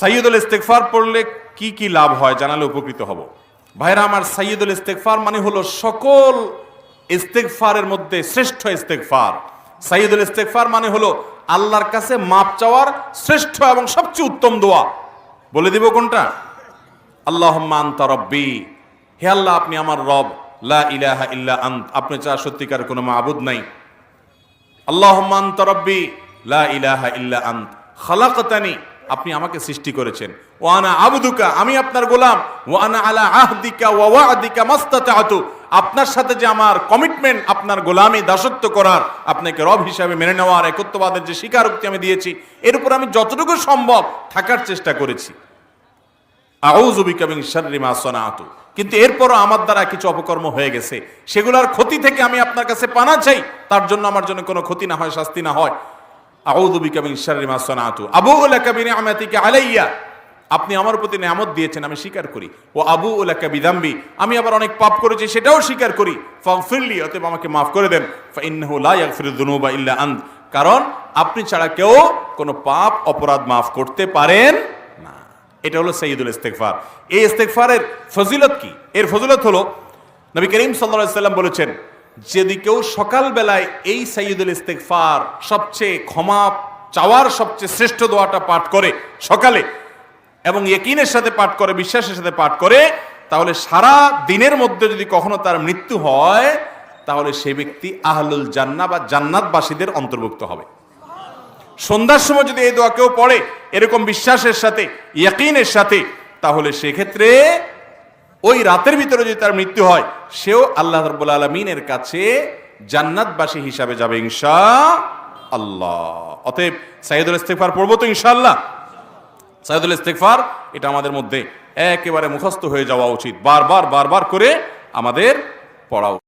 সাইয়দুল ইস্তেকফার পড়লে কি কি লাভ হয় জানালে উপকৃত হব। ভাইরা আমার সাইয়দুল ইস্তেকফার মানে হলো সকল ইস্তেকফারের মধ্যে শ্রেষ্ঠ ইস্তেকফার সাইয়দুল ইস্তেকফার মানে হলো আল্লাহর কাছে মাপ চাওয়ার শ্রেষ্ঠ এবং সবচেয়ে উত্তম দোয়া। বলে দিব কোনটা? আল্লাহ আন্তা রব্বি। হে আল্লাহ, আপনি আমার রব। লা ইলাহা ইল্লা আন্ত। আপনি চা সত্যিকার কোনো মাবুদ নাই। আল্লাহুম্মা আনতা রাব্বি। লা ইলাহা ইল্লা আন্ত। খালাকতানি। আপনি আমাকে সৃষ্টি করেছেন। ওয়া আনা আবদুকা, আমি আপনার গোলাম। ওয়া আনা আলা আহদিকা ওয়া ওয়াদিকা মাস্তাতাতু আপনার সাথে যে আমার কমিটমেন্ট আপনার গোলামি, দাসত্ব করার, আপনাকে রব হিসাবে মেনে নেওয়ার, একত্ববাদের যে স্বীকারোক্তি আমি দিয়েছি, এর উপর আমি যতটুকু সম্ভব থাকার চেষ্টা করেছি। আউজুবিকা মিন শাররি মা সানাতু কিন্তু এরপরও আমার দ্বারা কিছু অপকর্ম হয়ে গেছে। সেগুলোর ক্ষতি থেকে আমি আপনার কাছে পানা চাই, তার জন্য আমার জন্য কোনো ক্ষতি না হয়, শাস্তি না হয়। আবু আপনি আমার প্রতি নিয়ামত দিয়েছেন, আমি স্বীকার করি। ও আবু লাকা বিদাম্বি আমি আবার অনেক পাপ করেছি, সেটাও স্বীকার করি। ফাগফিরলি, অতএব আমাকে মাফ করে দেন। কারণ আপনি ছাড়া কেউ কোনো পাপ, অপরাধ মাফ করতে পারেন না। এটা হলো সঈদুল ইস্তেকফার এই ইস্তেকফারের ফজিলত কি? এর ফজিলত হলো, নবী করিম সাল্লা সাল্লাম বলেছেন যদি কেউ সকালবেলায় এই সঈদুল ইস্তেকফার সবচেয়ে ক্ষমা চাওয়ার সবচেয়ে শ্রেষ্ঠ দোয়াটা পাঠ করে সকালে, এবং একিনের সাথে পাঠ করে, বিশ্বাসের সাথে পাঠ করে, তাহলে সারা দিনের মধ্যে যদি কখনো তার মৃত্যু হয়, তাহলে সে ব্যক্তি আহলুল জান্না বা জান্নাতবাসীদের অন্তর্ভুক্ত হবে। সন্ধ্যার সময় যদি এই দোয়া কেউ পড়ে, এরকম বিশ্বাসের সাথে, ইয়াকিনের সাথে, তাহলে সেক্ষেত্রে ওই রাতের ভিতরে যদি তার মৃত্যু হয়, সেও আল্লাহ রব্বুল আলমিনের কাছে জান্নাতবাসী হিসাবে যাবে ইনশা আল্লাহ অতএব সাইদুল ইস্তেকফার পড়ব তো ইনশাল্লাহ সাইদুল ইস্তেকফার এটা আমাদের মধ্যে একেবারে মুখস্থ হয়ে যাওয়া উচিত বারবার বারবার করে আমাদের পড়া।